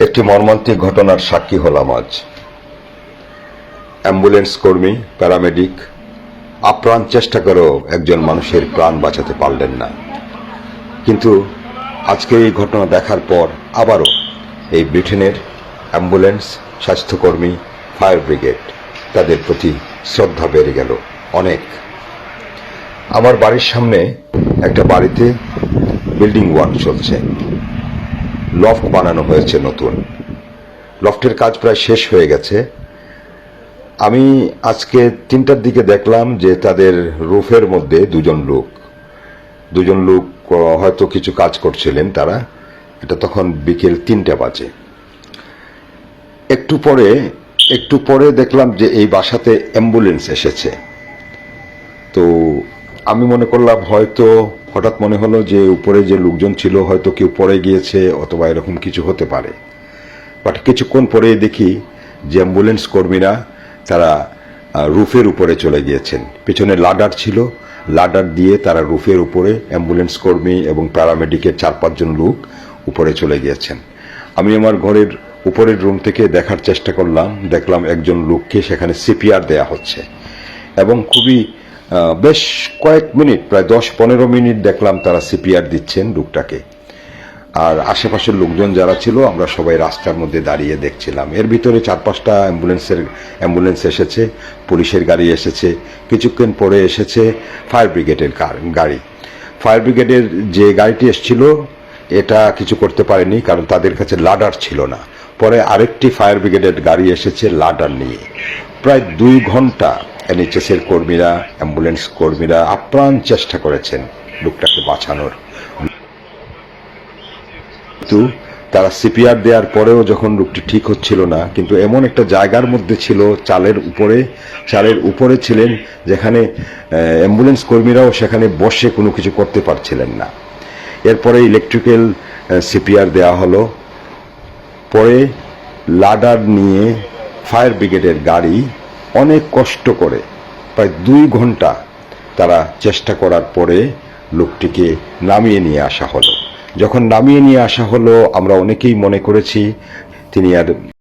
একটি মর্মান্তিক ঘটনার সাক্ষী হলাম আজ। অ্যাম্বুলেন্স কর্মী, প্যারামেডিক, আপ্রাণ চেষ্টা করেও একজন মানুষের প্রাণ বাঁচাতে পারলেন না। কিন্তু আজকে এই ঘটনা দেখার পর আবারও এই ব্রিটেনের অ্যাম্বুলেন্স, স্বাস্থ্যকর্মী, ফায়ার ব্রিগেড তাদের প্রতি শ্রদ্ধা বেড়ে গেল অনেক। আমার বাড়ির সামনে একটা বাড়িতে বিল্ডিং ওয়ার্ক চলছে। লফট বানানো হয়েছে নতুন। লফটের কাজ প্রায় শেষ হয়ে গেছে। আমি আজকে তিনটার দিকে দেখলাম যে তাদের রুফের মধ্যে দুজন লোক। দুজন লোক হয়তো কিছু কাজ করছিলেন তারা। এটা তখন বিকেল তিনটা বাজে। একটু পরে একটু পরে দেখলাম যে এই বাসাতে অ্যাম্বুলেন্স এসেছে। তো আমি মনে করলাম হয়তো হঠাৎ মনে হলো যে উপরে যে লোকজন ছিল হয়তো কেউ পড়ে গিয়েছে অথবা এরকম কিছু হতে পারে। বাট কিছুক্ষণ পরে দেখি যে অ্যাম্বুলেন্স কর্মীরা তারা রুফের উপরে চলে গিয়েছেন। পেছনে লাডার ছিল। লাডার দিয়ে তারা রুফের উপরে অ্যাম্বুলেন্স কর্মী এবং প্যারামেডিকের চার পাঁচজন লোক উপরে চলে গিয়েছেন। আমি আমার ঘরের উপরের রুম থেকে দেখার চেষ্টা করলাম। দেখলাম একজন লোককে সেখানে সিপিআর দেয়া হচ্ছে। এবং খুবই বেশ কয়েক মিনিট, প্রায় দশ পনেরো মিনিট দেখলাম তারা সিপিআর দিচ্ছেন লোকটাকে। আর আশেপাশের লোকজন যারা ছিল, আমরা সবাই রাস্তার মধ্যে দাঁড়িয়ে দেখছিলাম। এর ভিতরে চার পাঁচটা অ্যাম্বুলেন্সের, অ্যাম্বুলেন্স এসেছে, পুলিশের গাড়ি এসেছে, কিছুক্ষণ পরে এসেছে ফায়ার ব্রিগেডের কার- গাড়ি। ফায়ার ব্রিগেডের যে গাড়িটি এসেছিল, এটা কিছু করতে পারেনি, কারণ তাদের কাছে লাডার ছিল না। পরে আরেকটি ফায়ার ব্রিগেডের গাড়ি এসেছে লাডার নিয়ে। প্রায় দুই ঘণ্টা এনএইচএস এর কর্মীরা অ্যাম্বুলেন্স কর্মীরা আপ্রাণ চেষ্টা করেছেন লোকটাকে বাঁচানোর। কিন্তু তারা সিপিআর দেওয়ার পরেও যখন লোকটি ঠিক হচ্ছিল না, কিন্তু এমন একটা জায়গার মধ্যে ছিল, চালের উপরে চালের উপরে ছিলেন, যেখানে অ্যাম্বুলেন্স কর্মীরাও সেখানে বসে কোনো কিছু করতে পারছিলেন না। এরপরে ইলেকট্রিক্যাল সিপিআর দেওয়া হলো। পরে লাডার নিয়ে ফায়ার ব্রিগেডের গাড়ি অনেক কষ্ট করে। প্রায় দুই ঘণ্টা তারা চেষ্টা করার পরে লোকটিকে নামিয়ে নিয়ে আসা হলো। যখন নামিয়ে নিয়ে আসা হলো, আমরা অনেকেই মনে করেছি, তিনি আর